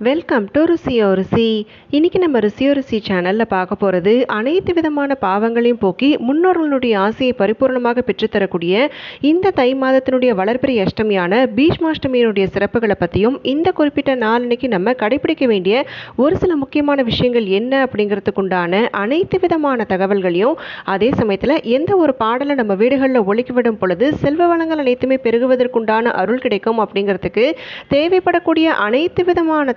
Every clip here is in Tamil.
வெல்கம் டு ருசியோ ருசி இன்றைக்கி நம்ம ருசியோ ருசி சேனலில் பார்க்க போகிறது அனைத்து விதமான பாவங்களையும் போக்கி முன்னோர்களுடைய ஆசையை பரிபூர்ணமாக பெற்றுத்தரக்கூடிய இந்த தை மாதத்தினுடைய வளர்பிறை அஷ்டமியான பீஷ்மாஷ்டமியினுடைய சிறப்புகளை பற்றியும் இந்த குறிப்பிட்ட நாளன்னைக்கு நம்ம கடைபிடிக்க வேண்டிய ஒரு சில முக்கியமான விஷயங்கள் என்ன அப்படிங்கிறதுக்குண்டான அனைத்து விதமான தகவல்களையும் அதே சமயத்தில் எந்த ஒரு பாடலை நம்ம வீடுகளில் ஒழிக்கி விடும் பொழுது செல்வ வளங்கள் அனைத்துமே பெருகுவதற்குண்டான அருள் கிடைக்கும் அப்படிங்கிறதுக்கு தேவைப்படக்கூடிய அனைத்து விதமான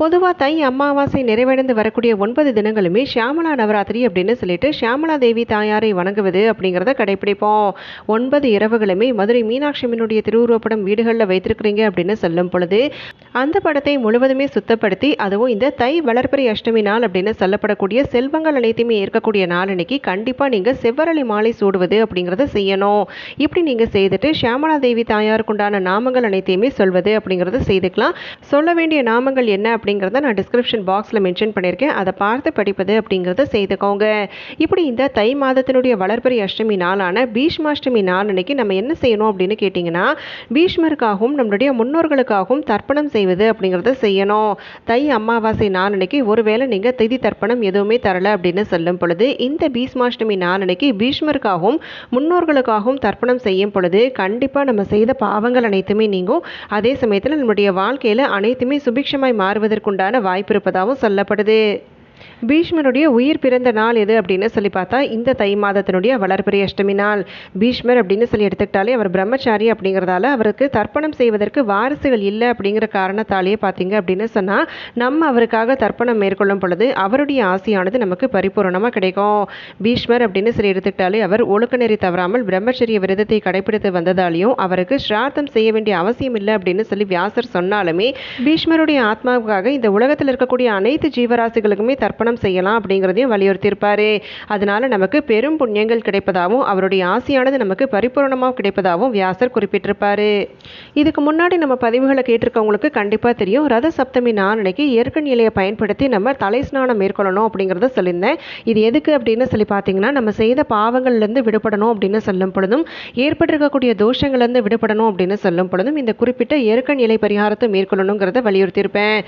பொதுவாக தை அமாவாசை நிறைவடைந்து வரக்கூடிய ஒன்பது தினங்களுமே ஷியாமலா நவராத்திரி அப்படின்னு சொல்லிட்டு ஷியாமலா தேவி தாயாரை வணங்குவது அப்படிங்கிறத கடைப்பிடிப்போம் ஒன்பது இரவுகளுமே மதுரை மீனாட்சியம்மனுடைய திருவுருவப்படம் வீடுகளில் வைத்திருக்கிறீங்க அப்படின்னு சொல்லும் பொழுது அந்த படத்தை முழுவதுமே சுத்தப்படுத்தி அதுவும் இந்த தை வளர்ப்பறை அஷ்டமி நாள் அப்படின்னு சொல்லப்படக்கூடிய செல்வங்கள் அனைத்தையுமே ஏற்கக்கூடிய நாள் அன்னைக்கு கண்டிப்பாக நீங்கள் செவ்வரளி மாலை சூடுவது அப்படிங்கிறத செய்யணும். இப்படி நீங்கள் செய்துட்டு ஷியாமலா தேவி தாயாருக்குண்டான நாமங்கள் அனைத்தையுமே சொல்வது அப்படிங்கிறத செய்துக்கலாம். சொல்ல வேண்டிய நாமங்கள் என்ன அப்படிங்கிறத நான் டிஸ்கிரிப்ஷன் பாக்ஸில் மென்ஷன் பண்ணியிருக்கேன். அதை பார்த்து படிப்பது அப்படிங்கிறத செய்துக்கோங்க. இப்படி இந்த தை மாதத்தினுடைய வளர்பிறை அஷ்டமி நாளான பீஷ்மாஷ்டமி நாள் அன்னைக்கு நம்ம என்ன செய்யணும் அப்படின்னு கேட்டிங்கன்னா பீஷ்மருக்காகவும் நம்மளுடைய முன்னோர்களுக்காகவும் தர்ப்பணம் செய்வது அப்படிங்கிறத செய்யணும். தை அமாவாசை நாள் அன்னைக்கு ஒருவேளை நீங்கள் திதி தர்ப்பணம் எதுவுமே தரல அப்படின்னு சொல்லும் பொழுது இந்த பீஷ்மாஷ்டமி நாள் அன்னைக்கு பீஷ்மருக்காகவும் முன்னோர்களுக்காகவும் தர்ப்பணம் செய்யும் பொழுது கண்டிப்பாக நம்ம செய்த பாவங்கள் அனைத்துமே நீங்கும். அதே சமயத்தில் நம்முடைய வாழ்க்கையில் அனைத்துமே சுபிக்ஷமாய் மாறுவதற்குண்டான வாய்ப்பு இருப்பதாகவும் சொல்லப்படுது. பீஷ்மருடைய உயிர் பிறந்த நாள் எது அப்படின்னு சொல்லி பார்த்தா இந்த தை மாதத்தினுடைய வளர்பிறை அஷ்டமி நாள். பீஷ்மர் அப்படின்னு சொல்லி எடுத்துக்கிட்டாலே அவர் பிரம்மச்சாரி அப்படிங்கிறதால அவருக்கு தர்ப்பணம் செய்வதற்கு வாரிசுகள் இல்லை அப்படிங்கிற காரணத்தாலேயே பார்த்தீங்க அப்படின்னு சொன்னால் நம்ம அவருக்காக தர்ப்பணம் மேற்கொள்ளும் பொழுது அவருடைய ஆசையானது நமக்கு பரிபூரணமாக கிடைக்கும். பீஷ்மர் அப்படின்னு சொல்லி எடுத்துக்கிட்டாலே அவர் ஒழுக்க நெறி தவறாமல் பிரம்மச்சரிய விரதத்தை கடைபிடித்து வந்ததாலையும் அவருக்கு ஸ்ராத்தம் செய்ய வேண்டிய அவசியம் இல்லை அப்படின்னு சொல்லி வியாசர் சொன்னாலுமே பீஷ்மருடைய ஆத்மாவுக்காக இந்த உலகத்தில் இருக்கக்கூடிய அனைத்து ஜீவராசிகளுக்குமே தர்ப்பணம் செய்யலாம் அப்படிங்கிறதையும் வலியுறுத்தியிருப்பாரு. அதனால நமக்கு பெரும் புண்ணியங்கள் கிடைப்பதாகவும் அவருடைய ஆசையானது நமக்கு பரிபூரணமாக கிடைப்பதாகவும் வியாசர் குறிப்பிட்டிருப்பாரு. இதுக்கு முன்னாடி நம்ம பதிவுகளை கேட்டிருக்கவங்களுக்கு கண்டிப்பாக தெரியும். ரத சப்தமி நாள் அன்னைக்கு ஏற்கன் இலையை பயன்படுத்தி நம்ம தலை ஸ்நானம் மேற்கொள்ளணும் அப்படிங்கிறத சொல்லியிருந்தேன். இது எதுக்கு அப்படின்னு சொல்லி பார்த்தீங்கன்னா நம்ம செய்த பாவங்கள்லேருந்து விடுபடணும் அப்படின்னு சொல்லும் பொழுதும் ஏற்பட்டிருக்கக்கூடிய தோஷங்கள்லேருந்து விடுபடணும் அப்படின்னு சொல்லும் பொழுதும் இந்த குறிப்பிட்ட ஏற்கன் இலை பரிகாரத்தை மேற்கொள்ளணுங்கிறத வலியுறுத்தியிருப்பேன்.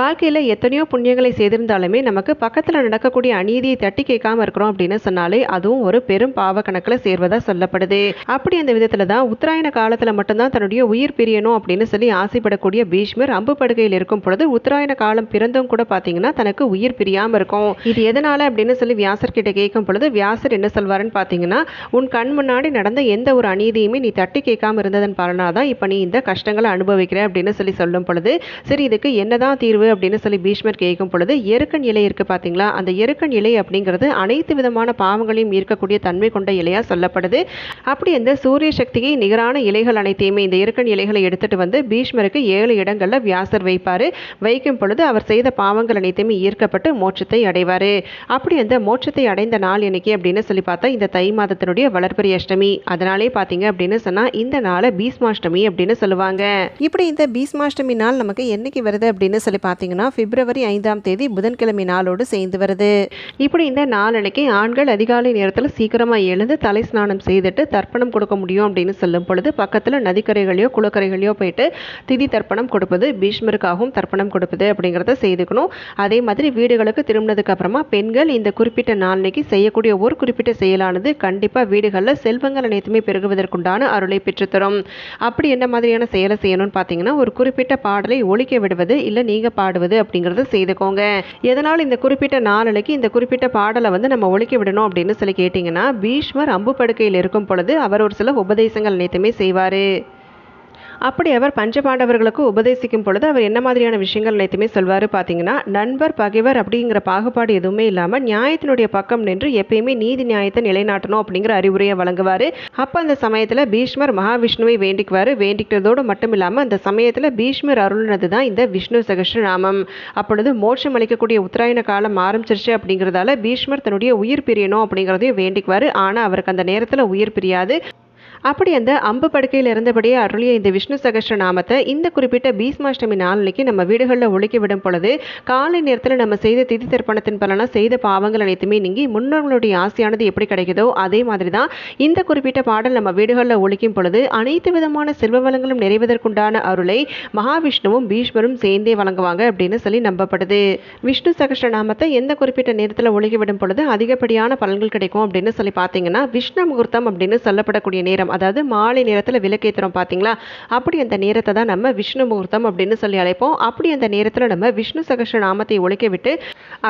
வாழ்க்கையில் எத்தனையோ புண்ணியங்களை செய்திருந்தாலுமே நமக்கு பக்கத்தில் நடக்கக்கூடிய அநீதியை தட்டி கேட்காம இருக்கிறோம் அப்படின்னு சொன்னாலே அதுவும் ஒரு பெரும் பாவ கணக்கில் சேர்வதா சொல்லப்படுது. அப்படி அந்த விதத்தில் தான் உத்தராயண காலத்தில் மட்டும்தான் தன்னுடைய உயிர் பிரியணும் அப்படின்னு சொல்லி ஆசைப்படக்கூடிய பீஷ்மர் அம்பு படுகையில் இருக்கும் பொழுது உத்தராயண காலம் பிறந்தும் கூட பார்த்தீங்கன்னா தனக்கு உயிர் பிரியாமல் இருக்கும். இது எதனால அப்படின்னு சொல்லி வியாசர் கிட்ட கேட்கும் பொழுது வியாசர் என்ன சொல்வாருன்னு பார்த்தீங்கன்னா உன் கண் முன்னாடி நடந்த எந்த ஒரு அநீதியுமே நீ தட்டி கேட்காம இருந்ததன் பலனாதான் இப்போ நீ இந்த கஷ்டங்களை அனுபவிக்கிற அப்படின்னு சொல்லி சொல்லும் பொழுது சரி இதுக்கு என்னதான் தீர்வு? அப்படின்னு சொல்லி பீஷ்மர் கேட்கும் பொழுது எருக்கன் நிலை பார்த்தீங்களா அந்த எருக்கன் இலை அப்படிங்கிறது அனைத்து விதமான பாவங்களையும் ஈர்க்கக்கூடிய தன்மை கொண்ட இலையாக சொல்லப்படுது. அப்படி அந்த சூரிய சக்தியை நிகரான இலைகள் அனைத்தையுமே இந்த எருக்கன் இலைகளை எடுத்துட்டு வந்து பீஷ்மருக்கு ஏழு இடங்களில் வியாசர் வைப்பார். வைக்கும் பொழுது அவர் செய்த பாவங்கள் அனைத்தையுமே ஈர்க்கப்பட்டு மோட்சத்தை அடைவார். அப்படி அந்த மோட்சத்தை அடைந்த நாள் என்னைக்கு அப்படின்னு சொல்லி பார்த்தா இந்த தை மாதத்தினுடைய வளர்பிறை அஷ்டமி. அதனாலே பார்த்தீங்க அப்படின்னு சொன்னால் இந்த நாளை பீஸ்மாஷ்டமி அப்படின்னு சொல்லுவாங்க. இப்படி இந்த பீஸ்மாஷ்டமி நாள் நமக்கு என்னைக்கு வருது அப்படின்னு சொல்லி பார்த்தீங்கன்னா பிப்ரவரி ஐந்தாம் தேதி புதன்கிழமை நாள் நாளோடு சேர்ந்து வருது. இப்படி இந்த நாளனைக்கு ஆண்கள் அதிகாலை நேரத்தில் சீக்கிரமாக எழுந்து தலை ஸ்நானம் செய்துட்டு தர்ப்பணம் கொடுக்க முடியும் அப்படின்னு சொல்லும் பொழுது பக்கத்தில் நதிக்கரைகளையோ குளக்கரைகளையோ போயிட்டு திதி தர்ப்பணம் கொடுப்பது பீஷ்மருக்காகவும் தர்ப்பணம் கொடுப்பது அப்படிங்கிறத செய்துக்கணும். அதே மாதிரி வீடுகளுக்கு திரும்பினதுக்கு அப்புறமா பெண்கள் இந்த குறிப்பிட்ட நாளனைக்கு செய்யக்கூடிய ஒரு குறிப்பிட்ட செயலானது கண்டிப்பாக வீடுகளில் செல்வங்கள் அனைத்துமே பெருகுவதற்குண்டான அருளை பெற்றுத்தரும். அப்படி என்ன மாதிரியான செயலை செய்யணும்னு பார்த்தீங்கன்னா ஒரு குறிப்பிட்ட பாடலை ஒழிக்க விடுவது இல்லை நீங்கள் பாடுவது அப்படிங்கிறத செய்துக்கோங்க. எதனால் இந்த குறிப்பிட்ட நாளனைக்கு இந்த குறிப்பிட்ட பாடலை வந்து நம்ம ஒழிக்க விடணும் அப்படின்னு சொல்லி கேட்டிங்கன்னா பீஷ்மர் அம்பு படுக்கையில் இருக்கும் பொழுது அவர் ஒரு சில உபதேசங்கள் அனைத்துமே செய்வார். அப்படி அவர் பஞ்சபாண்டவர்களுக்கு உபதேசிக்கும் பொழுது அவர் என்ன மாதிரியான விஷயங்கள் அனைத்துமே சொல்வார் பார்த்தீங்கன்னா நண்பர் பகைவர் அப்படிங்கிற பாகுபாடு எதுவுமே இல்லாமல் நியாயத்தினுடைய பக்கம் நின்று எப்பயுமே நீதி நியாயத்தை நிலைநாட்டணும் அப்படிங்கிற அறிவுரையை வழங்குவார். அப்போ அந்த சமயத்தில் பீஷ்மர் மகாவிஷ்ணுவை வேண்டிக்குவார். வேண்டிக்கிறதோடு மட்டும் இல்லாமல் அந்த சமயத்தில் பீஷ்மர் அருள்னது தான் இந்த விஷ்ணு சகஸ்ரநாமம் அப்பொழுது மோட்சம் அளிக்கக்கூடிய உத்தராயண காலம் ஆரம்பிச்சிருச்சு அப்படிங்கிறதால பீஷ்மர் தன்னுடைய உயிர் பிரியணும் அப்படிங்கிறதையும் வேண்டிக்குவார். ஆனால் அவருக்கு அந்த நேரத்தில் உயிர் பிரியாது. அப்படி அந்த அம்பு படுக்கையில் இருந்தபடியே அருளிய இந்த விஷ்ணு சகஸ்ர நாமத்தை இந்த குறிப்பிட்ட பீஸ்மாஷ்டமி நாளைக்கு நம்ம வீடுகளில் ஒழுக்கி விடும் பொழுது காலை நேரத்தில் நம்ம செய்த திதி தர்ப்பணத்தின் பலனாக செய்த பாவங்கள் அனைத்துமே நீங்கி முன்னோர்களுடைய ஆசையானது எப்படி கிடைக்குதோ அதே மாதிரி தான் இந்த குறிப்பிட்ட பாடல் நம்ம வீடுகளில் ஒழிக்கும் பொழுது அனைத்து விதமான செல்வ வளங்களும் நிறைவதற்குண்டான அருளை மகாவிஷ்ணுவும் பீஷ்மரும் சேர்ந்தே வழங்குவாங்க அப்படின்னு சொல்லி நம்பப்படுது. விஷ்ணு சகஸ்ர நாமத்தை எந்த குறிப்பிட்ட நேரத்தில் ஒழுகி விடும் பொழுது அதிகப்படியான பலன்கள் கிடைக்கும் அப்படின்னு சொல்லி பார்த்தீங்கன்னா விஷ்ணு முகூர்த்தம் அப்படின்னு சொல்லப்படக்கூடிய நேரம். அதாவது மாலை நேரத்தில் விளக்கேற்றுறோம் பார்த்தீங்களா அப்படி அந்த நேரத்தை தான் நம்ம விஷ்ணு முகூர்த்தம் அப்படின்னு சொல்லி அழைப்போம். அப்படி அந்த நேரத்தில் நம்ம விஷ்ணு சகஸ்ர நாமத்தை ஒழிக்க விட்டு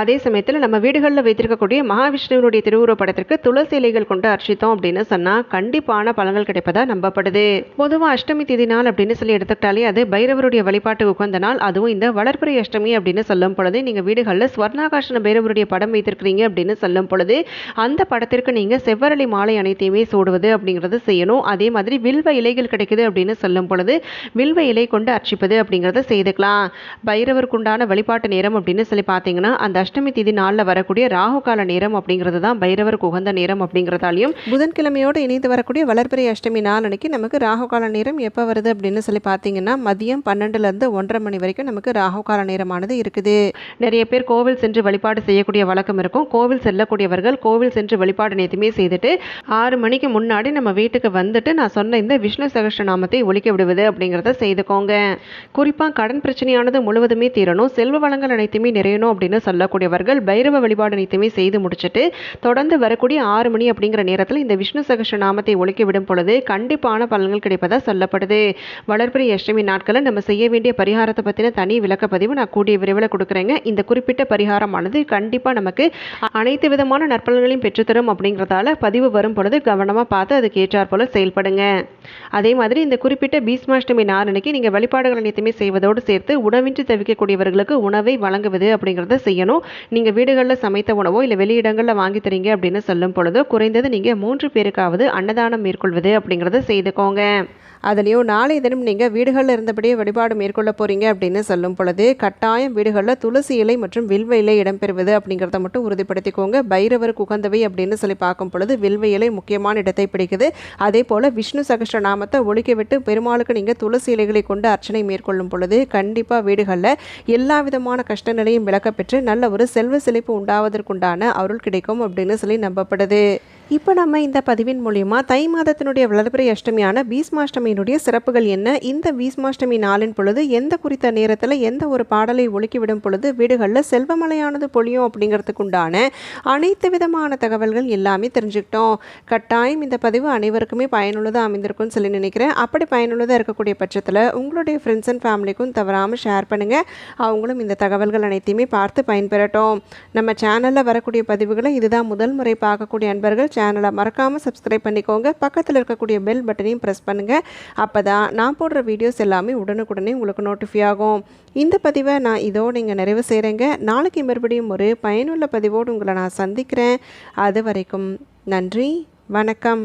அதே சமயத்தில் நம்ம வீடுகளில் வைத்திருக்கக்கூடிய மகாவிஷ்ணுவினுடைய திருவுருவப்படத்திற்கு துளசி இலைகள் கொண்டு அர்ச்சித்தோம் அப்படின்னு சொன்னால் கண்டிப்பான பலன்கள் கிடைப்பதா நம்பப்படுது. பொதுவாக அஷ்டமி திதி நாள் அப்படின்னு சொல்லி எடுத்துக்கிட்டாலே அது பைரவருடைய வழிபாட்டு உகந்த நாள். அதுவும் இந்த வளர்ப்புறை அஷ்டமி அப்படின்னு சொல்லும் பொழுது நீங்கள் வீடுகளில் ஸ்வர்ணாகாஷன பைரவருடைய படம் வைத்திருக்கிறீங்க அப்படின்னு சொல்லும் பொழுது அந்த படத்திற்கு நீங்கள் செவ்வரளி மாலை அனைத்தையுமே சூடுவது அப்படிங்கிறது செய்யணும். அதே மாதிரி வில்வ இலைகள் கிடைக்குது அப்படின்னு சொல்லும் பொழுது வில்வ இலை கொண்டு அர்ச்சிப்பது அப்படிங்கிறத செய்துக்கலாம். பைரவருக்குண்டான வழிபாட்டு நேரம் அப்படின்னு சொல்லி பார்த்தீங்கன்னா அந்த அஷ்டமி திதி நாளில் வரக்கூடிய ராகு கால நேரம் அப்படிங்கிறது தான் பைரவருக்கு உகந்த நேரம் அப்படிங்கிறதாலையும் புதன்கிழமையோடு இணைந்து வரக்கூடிய வளர்பிறை அஷ்டமி நாள் அன்னைக்கு நமக்கு ராகு கால நேரம் எப்போ வருது அப்படின்னு சொல்லி பார்த்தீங்கன்னா மதியம் பன்னெண்டுலேருந்து ஒன்றரை மணி வரைக்கும் நமக்கு ராகு கால நேரமானது இருக்குது. நிறைய பேர் கோவில் சென்று வழிபாடு செய்யக்கூடிய வழக்கம் இருக்கும். கோவில் செல்லக்கூடியவர்கள் கோவில் சென்று வழிபாடு நேற்றுமே செய்துட்டு ஆறு மணிக்கு முன்னாடி நம்ம வீட்டுக்கு வந்துட்டு நான் சொன்ன இந்த விஷ்ணு சகஸ்ர நாமத்தை ஒழிக்க விடுவது அப்படிங்கிறத செய்துக்கோங்க. குறிப்பாக கடன் பிரச்சனையானது முழுவதுமே தீரணும் செல்வ வளங்கள் அனைத்துமே நிறையணும் அப்படின்னு சொல்லக்கூடியவர்கள் பைரவ வழிபாடு அனைத்துமே செய்து முடிச்சுட்டு தொடர்ந்து வரக்கூடிய ஆறு மணி அப்படிங்கிற நேரத்தில் இந்த விஷ்ணு சகஸ்ர நாமத்தை ஒழிக்க விடும் பொழுது கண்டிப்பான பலன்கள் கிடைப்பதா சொல்லப்படுது. வளர்பிறை அஷ்டமி நாட்களில் நம்ம செய்ய வேண்டிய பரிகாரத்தை பற்றின தனி விளக்கப்பதிவு நான் கூடிய விரைவில் கொடுக்குறேங்க. இந்த குறிப்பிட்ட பரிகாரமானது கண்டிப்பாக நமக்கு அனைத்து விதமான நற்பலன்களையும் பெற்றுத்தரும் அப்படிங்கிறதால பதிவு வரும் பொழுது கவனமாக பார்த்து அதுக்கு ஏற்றாற்போல் செயல்படுங்க. அதே மாதிரி இந்த குறிப்பிட்ட பீஸ்மாஷ்டமி நாரணிக்கு நீங்கள் வழிபாடுகள் அனைத்துமே செய்வதோடு சேர்த்து உணவின்றி தவிக்கக்கூடியவர்களுக்கு உணவை வழங்குவது அப்படிங்கிறத செய்யணும். நீங்கள் வீடுகளில் சமைத்த உணவோ இல்லை வெளியிடங்களில் வாங்கி தரீங்க அப்படின்னு சொல்லும் பொழுதோ குறைந்தது நீங்கள் மூன்று பேருக்காவது அன்னதானம் மேற்கொள்வது அப்படிங்கிறத செய்துக்கோங்க. அதுலேயும் நாளை தினம் நீங்கள் வீடுகளில் இருந்தபடியே வழிபாடு மேற்கொள்ள போகிறீங்க அப்படின்னு சொல்லும் பொழுது கட்டாயம் வீடுகளில் துளசி இலை மற்றும் வில்வ இலை இடம்பெறுவது அப்படிங்கிறத மட்டும் உறுதிப்படுத்திக்கோங்க. பைரவருக்கு உகந்தவை அப்படின்னு சொல்லி பார்க்கும் பொழுது வில்வ இலை முக்கியமான இடத்தை பிடிக்குது. அதே போல் விஷ்ணு சகஸ்ர நாமத்தை ஒழிக்க விட்டு பெருமாளுக்கு நீங்கள் துளசி இலைகளை கொண்டு அர்ச்சனை மேற்கொள்ளும் பொழுது கண்டிப்பாக வீடுகளில் எல்லா விதமான கஷ்ட நிலையும் விளக்கப்பெற்று நல்ல ஒரு செல்வ செழிப்பு உண்டாவதற்குண்டான அருள் கிடைக்கும் அப்படின்னு சொல்லி நம்பப்படுது. இப்போ நம்ம இந்த பதிவின் மூலியமாக தை மாதத்தினுடைய வளர்பிறை அஷ்டமியான பீஸ்மாஷ்டமியினுடைய சிறப்புகள் என்ன? இந்த பீஸ்மாஷ்டமி நாளின் பொழுது எந்த குறித்த நேரத்தில் எந்த ஒரு பாடலை ஒழுக்கிவிடும் பொழுது வீடுகளில் செல்வமலையானது பொழியும் அப்படிங்கிறதுக்கு உண்டான அனைத்து விதமான தகவல்கள் எல்லாமே தெரிஞ்சுக்கிட்டோம். கட்டாயம் இந்த பதிவு அனைவருக்குமே பயனுள்ளதாக அமைந்திருக்கும்னு சொல்லி நினைக்கிறேன். அப்படி பயனுள்ளதாக இருக்கக்கூடிய பட்சத்தில் உங்களுடைய ஃப்ரெண்ட்ஸ் அண்ட் ஃபேமிலிக்கும் தவறாமல் ஷேர் பண்ணுங்கள் அவங்களும் இந்த தகவல்கள் அனைத்தையுமே பார்த்து பயன்பெறட்டும். நம்ம சேனலில் வரக்கூடிய பதிவுகளை இதுதான் முதல் முறை பார்க்கக்கூடிய அன்பர்கள். சேனலை மறக்காமல் சப்ஸ்கிரைப் பண்ணிக்கோங்க. பக்கத்தில் இருக்கக்கூடிய பெல் பட்டனையும் ப்ரெஸ் பண்ணுங்கள் அப்போ தான் நான் போடுற வீடியோஸ் எல்லாமே உடனுக்குடனே உங்களுக்கு நோட்டிஃபை ஆகும். இந்த பதிவை நான் இதோடு நீங்கள் நிறைவு செய்கிறேங்க நாளைக்கு மறுபடியும் ஒரு பயனுள்ள பதிவோடு உங்களை நான் சந்திக்கிறேன். அது வரைக்கும் நன்றி வணக்கம்.